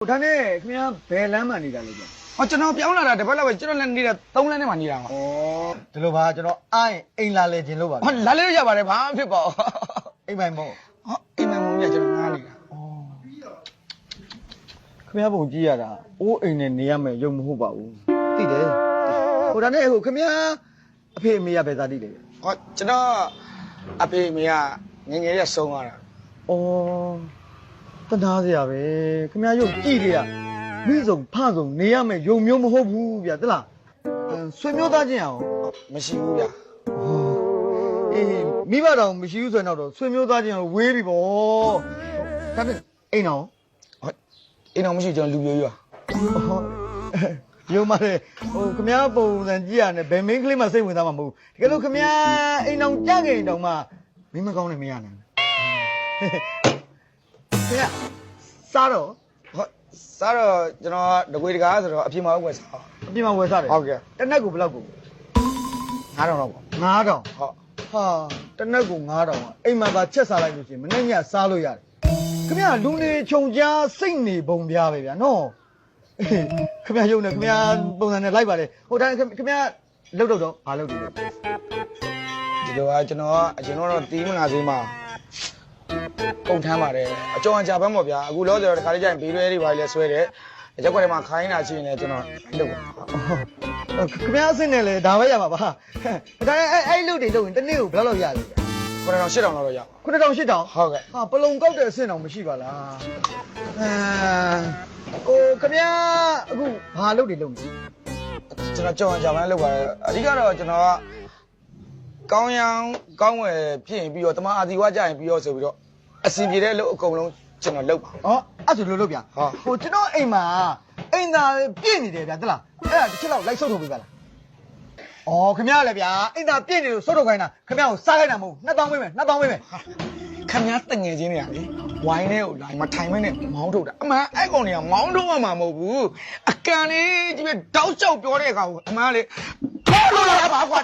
ဟိုဒါနဲ့ခင်ဗျားဘယ်လမ်းမှနေတာလဲဗျာဟောကျွန်တော်ပြောင်းလာတာတစ်ပတ်လောက်ပဲကျွန်တော်လည်းနေတာ3လမ်းနဲ့မှနေတာပါဩဒီလိုပါကျွန်တော်အားရင်အိမ်လာလေခြင်းလို့ပါဟောလာလေးရပါတယ်ဘာမှဖြစ်ပါဘူးအိမ်ပိုင်မို့ဟောအိမ်မမုံကြီးကကျွန်တော်ငားနေတာခင်ဗျားပုံကြည့်ရတာအိုးအိမ်နဲ့နေရမယ်ရုံမဟုတ်ပါဘူးသိတယ်ဟိုဒါနဲ့ဟိုခင်ဗျားအဖေအမေကဘယ်သားတိလဲဗျာဟောကျွန်တော်အဖေမေကငယ်ငယ်ရက်ဆုံးသွားတာဩ တနာစရာပဲခင်ဗျားရုပ်ကြည့်ကြရမိဆုံးဖဆုံးနေရမယ်ရုံမျိုးမဟုတ်ဘူးဗျာတလားအဲဆွေမျိုးသားချင်းအောင်မရှိဘူးဗျာအေးမိဘတော်မရှိဘူးဆိုရင်တော့ဆွေမျိုးသားချင်းကိုဝေးပြီပေါ့ဒါနဲ့အိမ်တော်ဟောအိမ်တော်မရှိကျွန်တော်လူပြိုကြီးပါရုံမလေးဟိုခမ ्या ပုံစံကြည့်ရတယ်ဘယ်မင်းကလေးမှစိတ်ဝင်စားမှာမဟုတ်ဘူးတကယ်လို့ခမ ्या အိမ်တော်ကြခဲ့ရင်တောင်မှမင်းမကောင်းနဲ့မရနိုင်ဘူး ဆရာစားတော့ဟုတ်စားတော့ကျွန်တော်ကတကွေတကားဆိုတော့အပြင်မှာဝယ်စားအောင်အပြင်မှာဝယ်စားတယ်ဟုတ်ကဲ့တစ်နက်ကိုဘယ်လောက်ကို9000တော့ပေါ့9000ဟုတ်ဟာတစ်နက်ကို9000อ่ะအိမ်မှာပါချက်စားလိုက်လို့ရှိရင်မနေ့ညစားလို့ရတယ်ခင်ဗျာလူနေခြုံကြားစိတ်နေပုံပြားပဲဗျာနော်ခင်ဗျာရုံနဲ့ခင်ဗျာပုံစံနဲ့လိုက်ပါတယ်ဟိုတိုင်းခင်ဗျာလှုပ်တော့တော့ဘာလှုပ်လို့လဲဒီလိုကကျွန်တော်ကအရင်တော့တီးမနာစေးမှာ ပုံထမ်းပါတယ်အကျော်အကြပန်းပေါ့ဗျာအခုလောဆယ်တော့တခါလေးကျရင်ဘေးရွဲတွေပါလဲဆွဲတယ်ရက်ွက်ထဲမှာခိုင်းတာရှိရင်လည်းကျွန်တော်လုပ်ပါအော်ခမ ्या အစ်စ်နဲ့လေဒါပဲရမှာပါဒါနဲ့အဲ့အဲ့လုတ်တွေလုတ်ရင်တစ်နေ့ကိုဘယ်လောက်လောက်ရလဲခုနကတော့8000လောက်တော့ရပါ9000 8000ဟုတ်ကဲ့ဟာပလုံကောက်တဲ့အဆင့်တောင်မရှိပါလားအဲဟိုခမ ्या အခုဘာလုတ်တွေလုတ်နေကျွန်တော်ကြောင်အကြပန်းလုပ်ပါတယ်အဓိကတော့ကျွန်တော်ကကောင်းရန်ကောင်းဝယ်ဖြစ်ရင်ပြီးတော့တမအာဒီဝကြရင်ပြီးတော့ဆိုပြီးတော့ အစီပြေတဲ့အလုပ်အကုန်လုံးကျွန်တော်လုပ်ပါဩအဲ့ဆိုလို့လုတ်ဗျာဟုတ်ဟိုကျွန်တော်အိမ်မှာအိမ်သားပြည့်နေတယ်ဗျာတလားအဲ့ဒါတစ်ချက်လောက်လိုက်ဆုပ်ထုတ်ပေးပါလားဩခမ ्या လည်းဗျာအိမ်သားပြည့်နေလို့ဆုပ်ထုတ်ခိုင်းတာခမ ्या ကိုစားခိုင်းတာမဟုတ်2000ပေးမယ်2000ပေးမယ်ခမည်းတငယ်ချင်းတွေကလေဝိုင်းထဲကိုလာမထိုင်မနဲ့မောင်းထုတ်တာအမှန်အဲ့ကောင်တွေကမောင်းထုတ်မှမှာမဟုတ်ဘူးအကန်လေးကြီးပဲတောက်လျှောက်ပြောတဲ့ကောင်ကအမှန်လေခေါ်လို့ရပါကွာ